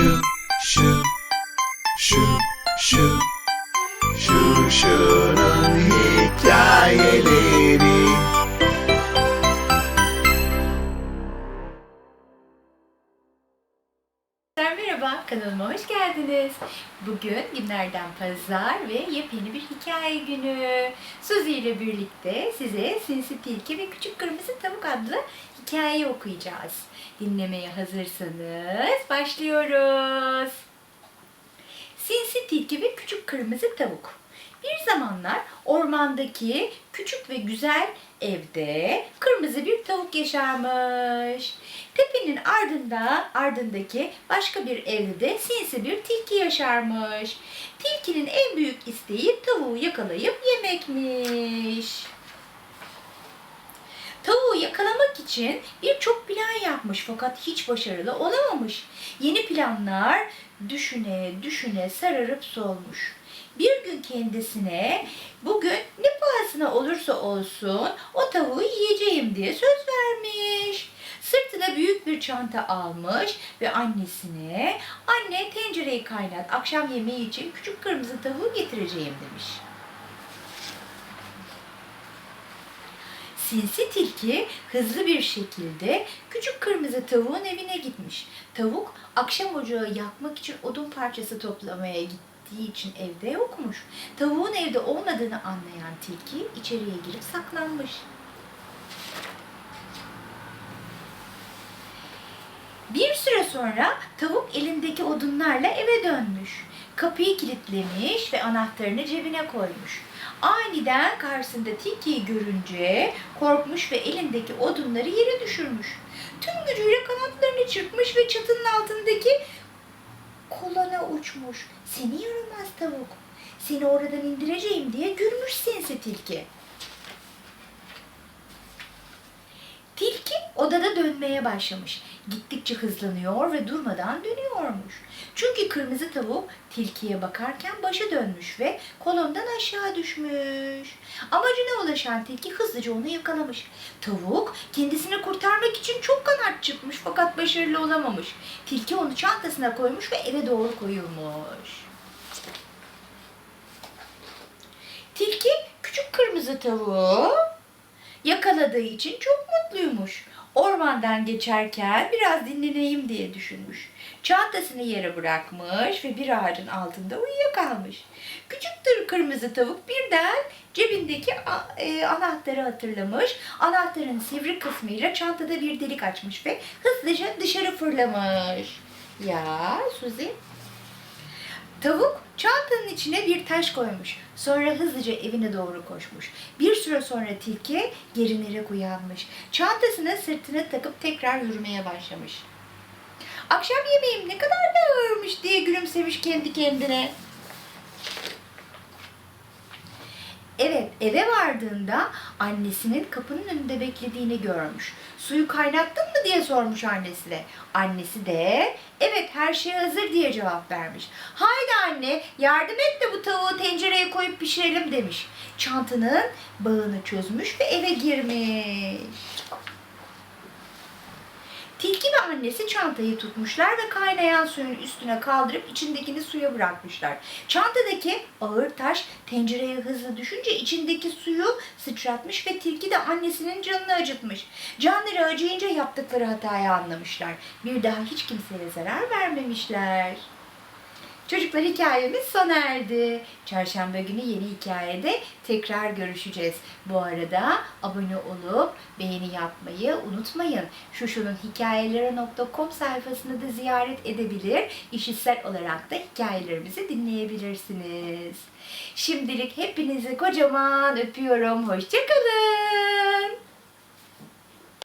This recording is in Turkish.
shoo, shoo, shoo, shoo, shoo, shoo, shoo, Merhaba, kanalıma hoş geldiniz. Bugün günlerden pazar ve yepyeni bir hikaye günü. Suzi ile birlikte size Sinsi Tilki ve Küçük Kırmızı Tavuk adlı hikayeyi okuyacağız. Dinlemeye hazırsanız başlıyoruz. Sinsi Tilki ve Küçük Kırmızı Tavuk. Bir zamanlar ormandaki küçük ve güzel evde kırmızı bir tavuk yaşarmış. Tepenin ardında ardındaki başka bir evde de sinsi bir tilki yaşarmış. Tilkinin en büyük isteği tavuğu yakalayıp yemekmiş. Tavuğu yakalamak için birçok plan yapmış fakat hiç başarılı olamamış. Yeni planlar düşüne düşüne sararıp solmuş. Bir gün kendisine bugün ne pahasına olursa olsun o tavuğu yiyeceğim diye söz vermiş. Sırtına büyük bir çanta almış ve annesine anne tencereyi kaynat akşam yemeği için küçük kırmızı tavuğu getireceğim demiş. Sinsi tilki hızlı bir şekilde küçük kırmızı tavuğun evine gitmiş. Tavuk akşam ocağı yakmak için odun parçası toplamaya gittiği için evde yokmuş. Tavuğun evde olmadığını anlayan tilki içeriye girip saklanmış. Bir süre sonra tavuk elindeki odunlarla eve dönmüş. Kapıyı kilitlemiş ve anahtarını cebine koymuş. Aniden karşısında tilkiyi görünce korkmuş ve elindeki odunları yere düşürmüş. Tüm gücüyle kanatlarını çırpmış ve çatının altındaki kolana uçmuş. Seni yaramaz tavuk. Seni oradan indireceğim diye gülmüş sinsi tilki. Tilki odada dönmeye başlamış. Gittikçe hızlanıyor ve durmadan dönüyormuş. Çünkü kırmızı tavuk tilkiye bakarken başı dönmüş ve kolondan aşağı düşmüş. Amacına ulaşan tilki hızlıca onu yakalamış. Tavuk kendisini kurtarmak için çok kanat çıkmış fakat başarılı olamamış. Tilki onu çantasına koymuş ve eve doğru koyulmuş. Tilki küçük kırmızı tavuğu yakaladığı için çok mutluymuş. Ormandan geçerken biraz dinleneyim diye düşünmüş. Çantasını yere bırakmış ve bir ağacın altında uyuyakalmış. Küçük tır kırmızı tavuk birden cebindeki e, anahtarı hatırlamış. Anahtarın sivri kısmıyla çantada bir delik açmış ve hızlıca dışarı fırlamış. Ya Suzi Tavuk çantanın içine bir taş koymuş. Sonra hızlıca evine doğru koşmuş. Bir süre sonra tilki gerinerek uyanmış. Çantasını sırtına takıp tekrar yürümeye başlamış. Akşam yemeğim ne kadar da ağırmış diye gülümsemiş kendi kendine. Evet, eve vardığında annesinin kapının önünde beklediğini görmüş. Suyu kaynattın mı diye sormuş annesine. Annesi de evet her şey hazır diye cevap vermiş. Haydi anne yardım et de bu tavuğu tencereye koyup pişirelim demiş. Çantanın bağını çözmüş ve eve girmiş. Tilki ve annesi çantayı tutmuşlar ve kaynayan suyun üstüne kaldırıp içindekini suya bırakmışlar. Çantadaki ağır taş tencereye hızlı düşünce içindeki suyu sıçratmış ve tilki de annesinin canını acıtmış. Canları acıyınca yaptıkları hatayı anlamışlar. Bir daha hiç kimseye zarar vermemişler. Çocuklar hikayemiz sona erdi. Çarşamba günü yeni hikayede tekrar görüşeceğiz. Bu arada abone olup beğeni yapmayı unutmayın. Şuşunun hikayeleri.com sayfasını da ziyaret edebilir. İşitsel olarak da hikayelerimizi dinleyebilirsiniz. Şimdilik hepinizi kocaman öpüyorum. Hoşçakalın.